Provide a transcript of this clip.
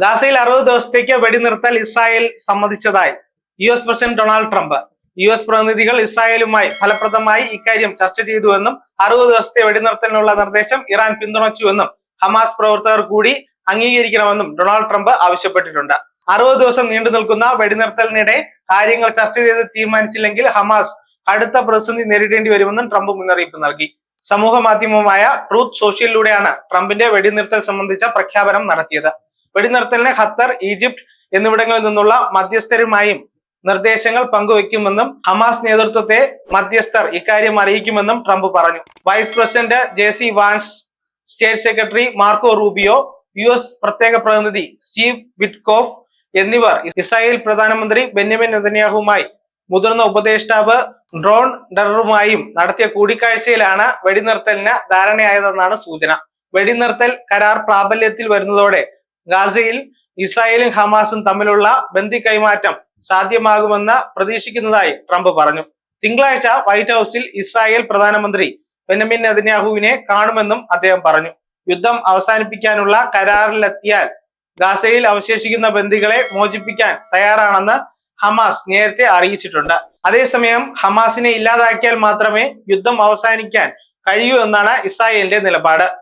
ഗാസയിൽ അറുപത് ദിവസത്തേക്ക് വെടിനിർത്തൽ Israel സമ്മതിച്ചതായി. U S president Donald Trump. U S പ്രതിനിധികൾ ഇസ്രായേലുമായി ഫലപ്രദമായി ഇക്കാര്യം ചർച്ച ചെയ്തുവെന്നും അറുപത് ദിവസത്തെ വെടിനിർത്തലിനുള്ള നിർദ്ദേശം ഇറാൻ പിന്തുണച്ചുവെന്നും ഹമാസ് പ്രവർത്തകർ കൂടി അംഗീകരിക്കണമെന്നും ഡൊണാൾഡ് ട്രംപ് ആവശ്യപ്പെട്ടിട്ടുണ്ട്. അറുപത് ദിവസം നീണ്ടു നിൽക്കുന്ന വെടിനിർത്തലിനിടെ കാര്യങ്ങൾ ചർച്ച ചെയ്ത് തീരുമാനിച്ചില്ലെങ്കിൽ ഹമാസ് അടുത്ത പ്രതിസന്ധി നേരിടേണ്ടി വരുമെന്നും ട്രംപ് മുന്നറിയിപ്പ് നൽകി. സമൂഹ മാധ്യമമായ ട്രൂത്ത് സോഷ്യലിലൂടെയാണ് ട്രംപിന്റെ വെടിനിർത്തൽ സംബന്ധിച്ച പ്രഖ്യാപനം നടത്തിയത്. വെടിനിർത്തലിന് ഖത്തർ ഈജിപ്ത് എന്നിവിടങ്ങളിൽ നിന്നുള്ള മധ്യസ്ഥരുമായും നിർദ്ദേശങ്ങൾ പങ്കുവെക്കുമെന്നും ഹമാസ് നേതൃത്വത്തെ മധ്യസ്ഥർ ഇക്കാര്യം അറിയിക്കുമെന്നും ട്രംപ് പറഞ്ഞു. Vice president J C Vance state secretary Marco Rubio U S പ്രത്യേക പ്രതിനിധി സ്റ്റീവ് വിറ്റ്കോഫ് എന്നിവർ ഇസ്രായേൽ പ്രധാനമന്ത്രി ബെന്യമിൻ നെതന്യാഹുമായി മുതിർന്ന ഉപദേഷ്ടാവ് ഡ്രോൺ ഡറുമായും നടത്തിയ കൂടിക്കാഴ്ചയിലാണ് വെടിനിർത്തലിന് ധാരണയായതെന്നാണ് സൂചന. വെടിനിർത്തൽ കരാർ പ്രാബല്യത്തിൽ വരുന്നതോടെ ഗാസയിൽ ഇസ്രായേലും ഹമാസും തമ്മിലുള്ള ബന്ദി കൈമാറ്റം സാധ്യമാകുമെന്ന് പ്രതീക്ഷിക്കുന്നതായി ട്രംപ് പറഞ്ഞു. തിങ്കളാഴ്ച വൈറ്റ് ഹൌസിൽ ഇസ്രായേൽ പ്രധാനമന്ത്രി ബെന്നമിൻ നെതന്യാഹുവിനെ കാണുമെന്നും അദ്ദേഹം പറഞ്ഞു. യുദ്ധം അവസാനിപ്പിക്കാനുള്ള കരാറിലെത്തിയാൽ ഗാസയിൽ അവശേഷിക്കുന്ന ബന്ദികളെ മോചിപ്പിക്കാൻ തയ്യാറാണെന്ന് ഹമാസ് നേരത്തെ അറിയിച്ചിട്ടുണ്ട്. അതേസമയം ഹമാസിനെ ഇല്ലാതാക്കിയാൽ മാത്രമേ യുദ്ധം അവസാനിക്കാൻ കഴിയൂ എന്നാണ് ഇസ്രായേലിന്റെ നിലപാട്.